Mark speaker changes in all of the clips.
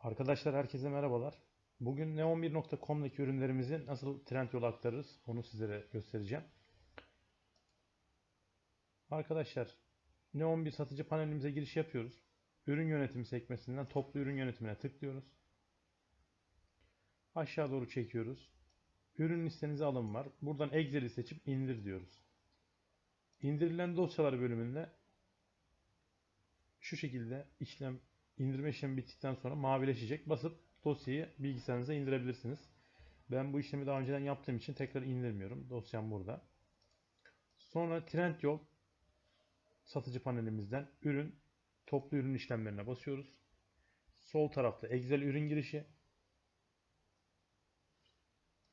Speaker 1: Arkadaşlar herkese merhabalar. Bugün neon1.com'daki ürünlerimizi nasıl Trendyol'a aktarırız onu sizlere göstereceğim. Arkadaşlar Neon 1 satıcı panelimize giriş yapıyoruz. Ürün yönetimi sekmesinden toplu ürün yönetimine tıklıyoruz. Aşağı doğru çekiyoruz. Ürün listenize alım var. Buradan Excel'i seçip indir diyoruz. İndirilen dosyalar bölümünde şu şekilde işlem indirme işlemi bittikten sonra mavileşecek. Basıp dosyayı bilgisayarınıza indirebilirsiniz. Ben bu işlemi daha önceden yaptığım için tekrar indirmiyorum. Dosyam burada. Sonra Trendyol satıcı panelimizden ürün toplu ürün işlemlerine basıyoruz. Sol tarafta Excel ürün girişi.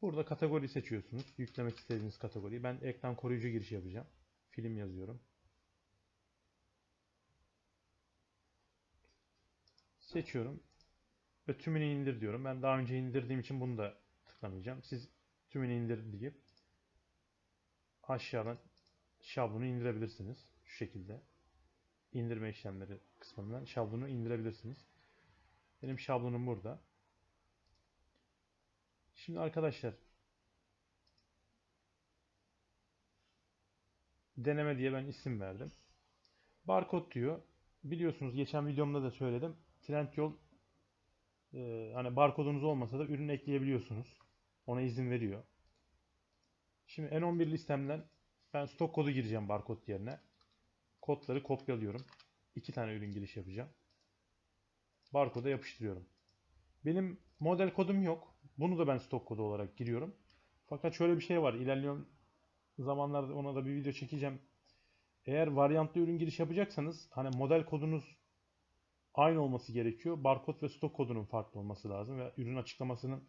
Speaker 1: Burada kategori seçiyorsunuz. Yüklemek istediğiniz kategoriyi. Ben ekran koruyucu giriş yapacağım. Film yazıyorum. Seçiyorum. Ve tümünü indir diyorum. Ben daha önce indirdiğim için bunu da tıklamayacağım. Siz tümünü indir deyip aşağıdan şablonu indirebilirsiniz. Şu şekilde. indirme işlemleri kısmından şablonu indirebilirsiniz. Benim şablonum burada. Şimdi arkadaşlar deneme diye ben isim verdim. Barkod diyor. Biliyorsunuz geçen videomda da söyledim. Trendyol e, hani barkodunuz olmasa da ürün ekleyebiliyorsunuz. Ona izin veriyor. Şimdi N11 listemden ben stok kodu gireceğim barkod yerine. Kodları kopyalıyorum. İki tane ürün giriş yapacağım. Barkoda yapıştırıyorum. Benim model kodum yok. Bunu da ben stok kodu olarak giriyorum. Fakat şöyle bir şey var. İlerleyen zamanlarda ona da bir video çekeceğim. Eğer varyantlı ürün giriş yapacaksanız hani model kodunuz aynı olması gerekiyor. Barkod ve stok kodunun farklı olması lazım ve ürün açıklamasının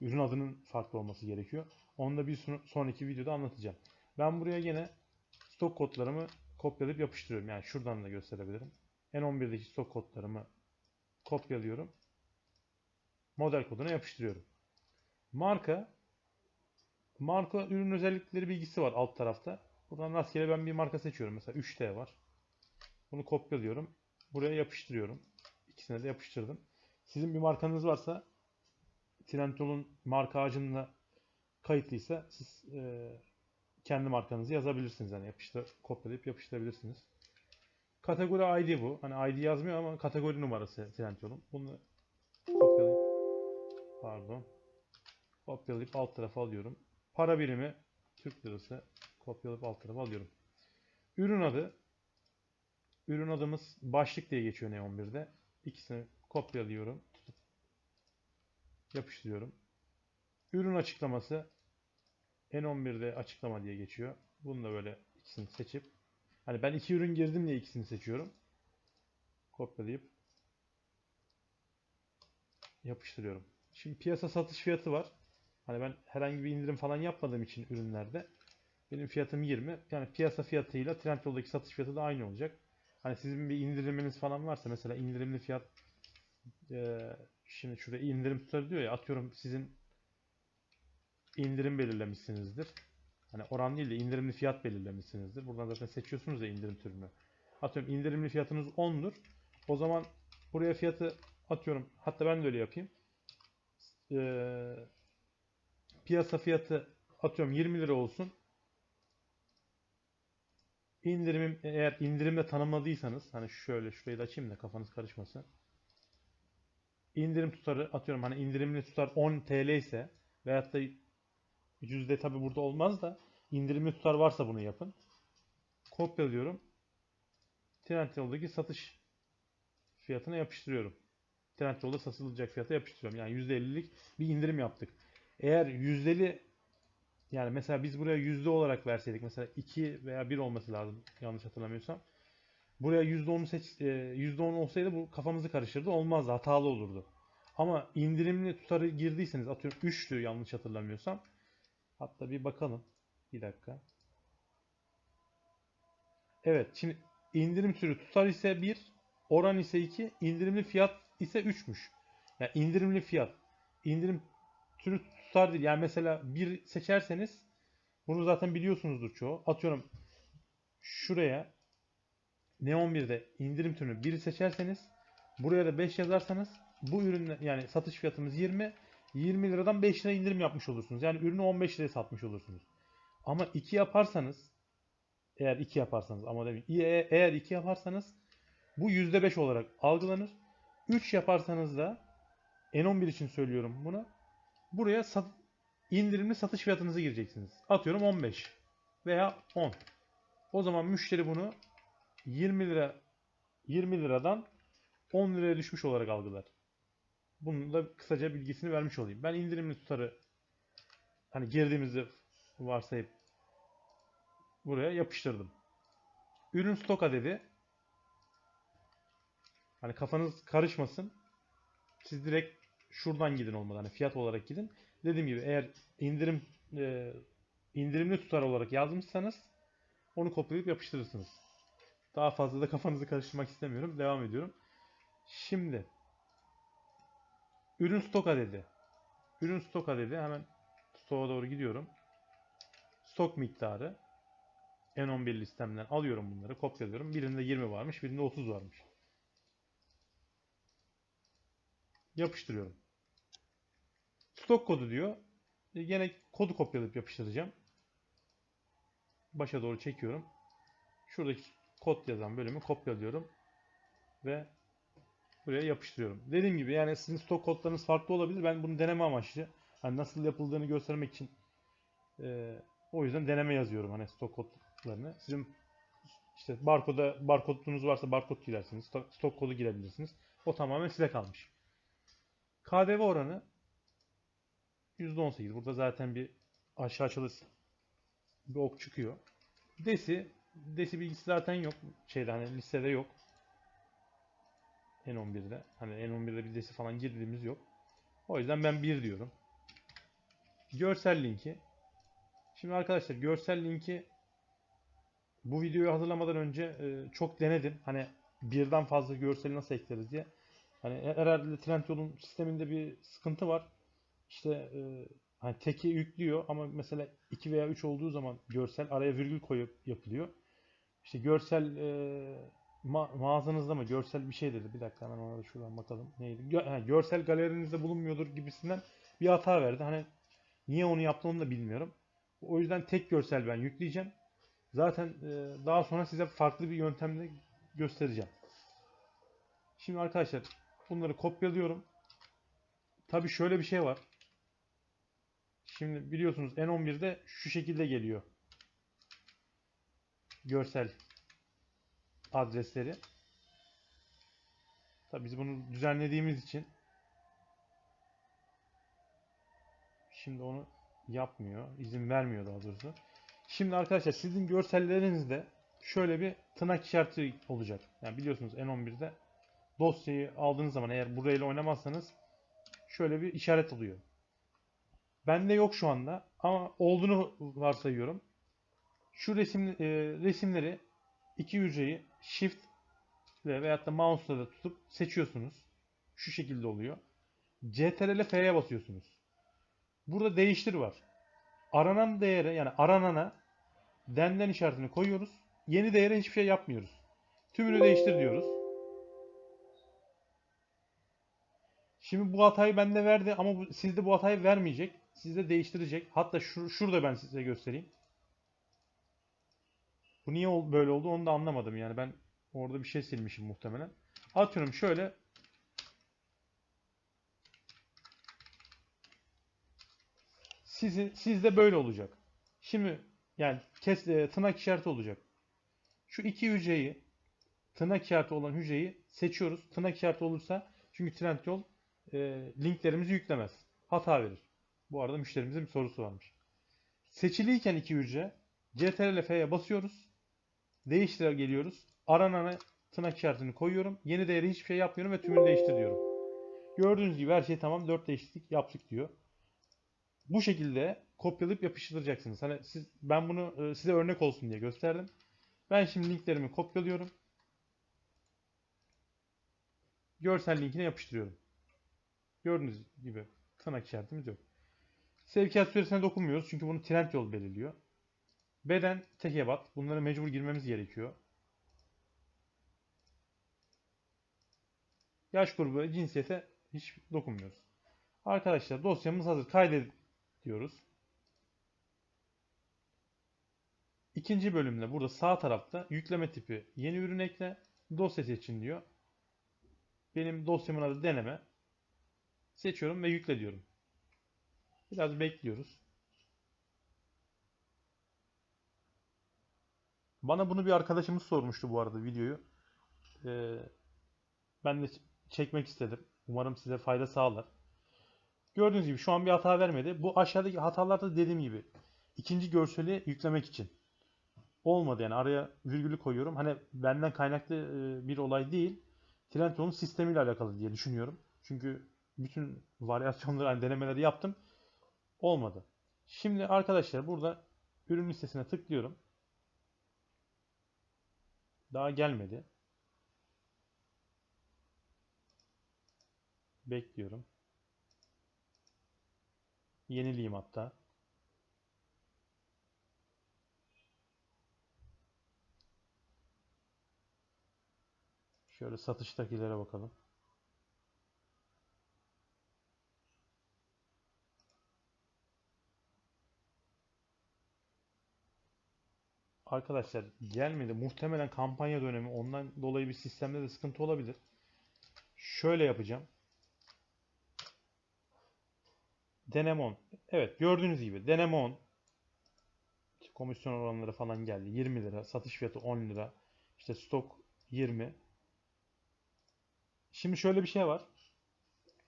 Speaker 1: ürün adının farklı olması gerekiyor. Onu da bir son- sonraki videoda anlatacağım. Ben buraya gene stok kodlarımı kopyalayıp yapıştırıyorum. Yani şuradan da gösterebilirim. N11'deki stok kodlarımı kopyalıyorum. Model koduna yapıştırıyorum. Marka marka ürün özellikleri bilgisi var alt tarafta. Buradan rastgele ben bir marka seçiyorum. Mesela 3T var. Bunu kopyalıyorum. Buraya yapıştırıyorum. İkisine de yapıştırdım. Sizin bir markanız varsa Trendyol'un marka ağacında kayıtlıysa siz e, kendi markanızı yazabilirsiniz. Yani yapıştır, kopyalayıp yapıştırabilirsiniz. Kategori ID bu. Hani ID yazmıyor ama kategori numarası Trendyol'un. Bunu kopyalayıp pardon kopyalayıp alt tarafa alıyorum. Para birimi Türk lirası kopyalayıp alt tarafa alıyorum. Ürün adı ürün adımız başlık diye geçiyor Neon1'de. İkisini kopyalıyorum. Tutup yapıştırıyorum. Ürün açıklaması N11'de açıklama diye geçiyor. Bunu da böyle ikisini seçip hani ben iki ürün girdim diye ikisini seçiyorum. Kopyalayıp yapıştırıyorum. Şimdi piyasa satış fiyatı var. Hani ben herhangi bir indirim falan yapmadığım için ürünlerde benim fiyatım 20. Yani piyasa fiyatıyla Trendyol'daki satış fiyatı da aynı olacak. Hani sizin bir indiriminiz falan varsa mesela indirimli fiyat e, şimdi şuraya indirim tutarı diyor ya atıyorum sizin indirim belirlemişsinizdir. Hani oran değil de indirimli fiyat belirlemişsinizdir. Buradan zaten seçiyorsunuz ya indirim türünü. Atıyorum indirimli fiyatınız 10'dur. O zaman buraya fiyatı atıyorum. Hatta ben de öyle yapayım. Ee, piyasa fiyatı atıyorum 20 lira olsun. İndirimim eğer indirimle tanımladıysanız hani şöyle şurayı da açayım da kafanız karışmasın. İndirim tutarı atıyorum hani indirimli tutar 10 TL ise veyahut da yüzde tabi burada olmaz da indirimli tutar varsa bunu yapın. Kopyalıyorum. Trendyol'daki satış fiyatına yapıştırıyorum. Trendyol'da satılacak fiyata yapıştırıyorum. Yani %50'lik bir indirim yaptık. Eğer yüzdeli yani mesela biz buraya yüzde olarak verseydik mesela 2 veya 1 olması lazım yanlış hatırlamıyorsam. Buraya %10'u seç e, %10 olsaydı bu kafamızı karıştırdı. Olmazdı. Hatalı olurdu. Ama indirimli tutarı girdiyseniz atıyorum 3'tü yanlış hatırlamıyorsam. Hatta bir bakalım. Bir dakika. Evet. Şimdi indirim türü tutar ise 1, oran ise 2, indirimli fiyat ise 3'müş. Yani indirimli fiyat. indirim türü tutar değil. Yani mesela 1 seçerseniz bunu zaten biliyorsunuzdur çoğu. Atıyorum şuraya Neon 1'de indirim türünü 1 seçerseniz buraya da 5 yazarsanız bu ürün yani satış fiyatımız 20. 20 liradan 5 lira indirim yapmış olursunuz. Yani ürünü 15 liraya satmış olursunuz. Ama 2 yaparsanız eğer 2 yaparsanız ama demin e- eğer 2 yaparsanız bu %5 olarak algılanır. 3 yaparsanız da N11 için söylüyorum bunu. Buraya sat, indirimli satış fiyatınızı gireceksiniz. Atıyorum 15 veya 10. O zaman müşteri bunu 20 lira 20 liradan 10 liraya düşmüş olarak algılar. Bunun da kısaca bilgisini vermiş olayım. Ben indirimli tutarı hani girdiğimizi varsayıp buraya yapıştırdım. Ürün stok adedi hani kafanız karışmasın. Siz direkt şuradan gidin olmadan hani fiyat olarak gidin. Dediğim gibi eğer indirim e, indirimli tutar olarak yazmışsanız onu kopyalayıp yapıştırırsınız. Daha fazla da kafanızı karıştırmak istemiyorum. Devam ediyorum. Şimdi ürün stok adedi. Ürün stok adedi hemen stoğa doğru gidiyorum. Stok miktarı N11 listemden alıyorum bunları, kopyalıyorum. Birinde 20 varmış, birinde 30 varmış. Yapıştırıyorum. Stok kodu diyor. E, Yine kodu kopyalayıp yapıştıracağım. Başa doğru çekiyorum. Şuradaki kod yazan bölümü kopyalıyorum ve buraya yapıştırıyorum. Dediğim gibi yani sizin stok kodlarınız farklı olabilir. Ben bunu deneme amaçlı. Hani nasıl yapıldığını göstermek için e, o yüzden deneme yazıyorum hani stok kodlarını. Sizin işte barkoda barkodunuz varsa barkod girersiniz. Stok, stok kodu girebilirsiniz. O tamamen size kalmış. KDV oranı %18. Burada zaten bir aşağı çalış bir ok çıkıyor. Desi Desi bilgisi zaten yok. Şeyde hani listede yok. N11'de. Hani N11'de bir desi falan girdiğimiz yok. O yüzden ben 1 diyorum. Görsel linki. Şimdi arkadaşlar görsel linki bu videoyu hazırlamadan önce e, çok denedim. Hani birden fazla görseli nasıl ekleriz diye. Hani herhalde Trendyol'un sisteminde bir sıkıntı var. İşte e, hani teki yüklüyor ama mesela 2 veya 3 olduğu zaman görsel araya virgül koyup yapılıyor. İşte görsel e, ma- mağazanızda mı görsel bir şey dedi. Bir dakika hemen ona da şuradan bakalım. Neydi? Gö- ha, görsel galerinizde bulunmuyordur gibisinden bir hata verdi. Hani niye onu yaptığını onu da bilmiyorum. O yüzden tek görsel ben yükleyeceğim. Zaten e, daha sonra size farklı bir yöntemle göstereceğim. Şimdi arkadaşlar bunları kopyalıyorum. Tabi şöyle bir şey var. Şimdi biliyorsunuz N11'de şu şekilde geliyor. Görsel adresleri. Tabi biz bunu düzenlediğimiz için şimdi onu yapmıyor. izin vermiyor daha doğrusu. Şimdi arkadaşlar sizin görsellerinizde şöyle bir tırnak işareti olacak. Yani biliyorsunuz N11'de dosyayı aldığınız zaman eğer burayla oynamazsanız şöyle bir işaret oluyor. Bende yok şu anda ama olduğunu varsayıyorum. Şu resim, e, resimleri iki hücreyi shift ile veyahut da mouse'la da tutup seçiyorsunuz. Şu şekilde oluyor. CTRL F'ye basıyorsunuz. Burada değiştir var. Aranan değere yani aranana denden işaretini koyuyoruz. Yeni değere hiçbir şey yapmıyoruz. Tümünü değiştir diyoruz. Şimdi bu hatayı bende verdi ama bu, sizde bu hatayı vermeyecek. Sizde değiştirecek. Hatta şur, şurada ben size göstereyim. Bu niye böyle oldu onu da anlamadım yani ben orada bir şey silmişim muhtemelen. Atıyorum şöyle Sizin, sizde böyle olacak. Şimdi yani kes, e, tırnak işareti olacak. Şu iki hücreyi tırnak işareti olan hücreyi seçiyoruz. Tırnak işareti olursa çünkü Trendyol e, linklerimizi yüklemez. Hata verir. Bu arada müşterimizin bir sorusu varmış. Seçiliyken iki hücre CTRL F'ye basıyoruz. Değiştire geliyoruz. Aranana tırnak işaretini koyuyorum. Yeni değeri hiçbir şey yapmıyorum ve tümünü değiştir diyorum. Gördüğünüz gibi her şey tamam. 4 değişiklik yaptık diyor. Bu şekilde kopyalayıp yapıştıracaksınız. Hani siz, ben bunu e, size örnek olsun diye gösterdim. Ben şimdi linklerimi kopyalıyorum. Görsel linkine yapıştırıyorum. Gördüğünüz gibi tırnak işaretimiz yok. Sevkiyat süresine dokunmuyoruz çünkü bunu Trendyol belirliyor. Beden, tek ebat. Bunlara mecbur girmemiz gerekiyor. Yaş grubu ve cinsiyete Hiç dokunmuyoruz. Arkadaşlar dosyamız hazır. Kaydet diyoruz. İkinci bölümde burada sağ tarafta yükleme tipi yeni ürün ekle dosya seçin diyor. Benim dosyamın adı deneme. Seçiyorum ve yükle diyorum. Biraz bekliyoruz. Bana bunu bir arkadaşımız sormuştu bu arada videoyu. Ee, ben de çekmek istedim. Umarım size fayda sağlar. Gördüğünüz gibi şu an bir hata vermedi. Bu aşağıdaki hatalar da dediğim gibi ikinci görseli yüklemek için. Olmadı yani araya virgülü koyuyorum. Hani benden kaynaklı e, bir olay değil. Trendyol'un sistemiyle alakalı diye düşünüyorum. Çünkü bütün varyasyonları, hani denemeleri yaptım. Olmadı. Şimdi arkadaşlar burada ürün listesine tıklıyorum. Daha gelmedi. Bekliyorum. Yenileyim hatta. Şöyle satıştakilere bakalım. Arkadaşlar gelmedi. Muhtemelen kampanya dönemi. Ondan dolayı bir sistemde de sıkıntı olabilir. Şöyle yapacağım. Deneme 10. Evet gördüğünüz gibi deneme 10. Komisyon oranları falan geldi. 20 lira. Satış fiyatı 10 lira. İşte stok 20. Şimdi şöyle bir şey var.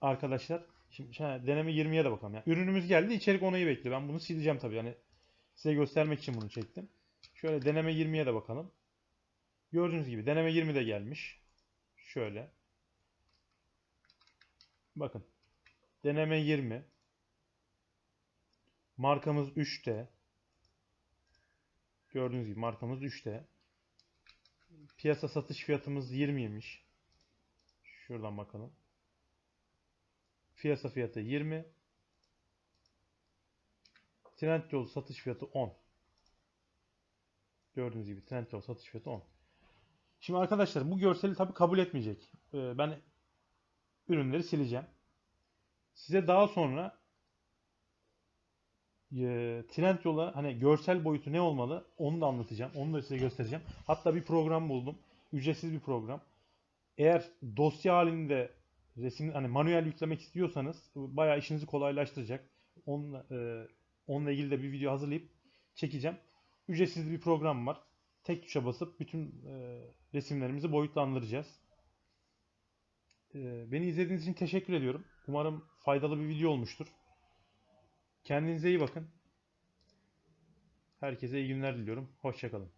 Speaker 1: Arkadaşlar. Şimdi şey, deneme 20'ye de bakalım. Yani ürünümüz geldi. içerik onayı bekliyor. Ben bunu sileceğim tabii. Yani size göstermek için bunu çektim. Şöyle deneme 20'ye de bakalım. Gördüğünüz gibi deneme 20 de gelmiş. Şöyle. Bakın. Deneme 20. Markamız 3'te. Gördüğünüz gibi markamız 3'te. Piyasa satış fiyatımız 20'ymiş. Şuradan bakalım. Piyasa fiyatı 20. Trendyol satış fiyatı 10. Gördüğünüz gibi Trendyol satış fiyatı 10. Şimdi arkadaşlar bu görseli tabi kabul etmeyecek. Ee, Ben ürünleri sileceğim. Size daha sonra e, Trendyol'a hani görsel boyutu ne olmalı onu da anlatacağım. Onu da size göstereceğim. Hatta bir program buldum. Ücretsiz bir program. Eğer dosya halinde resim hani manuel yüklemek istiyorsanız bayağı işinizi kolaylaştıracak. Onunla, e, onunla ilgili de bir video hazırlayıp çekeceğim. Ücretsiz bir program var. Tek tuşa basıp bütün e, resimlerimizi boyutlandıracağız. E, beni izlediğiniz için teşekkür ediyorum. Umarım faydalı bir video olmuştur. Kendinize iyi bakın. Herkese iyi günler diliyorum. Hoşçakalın.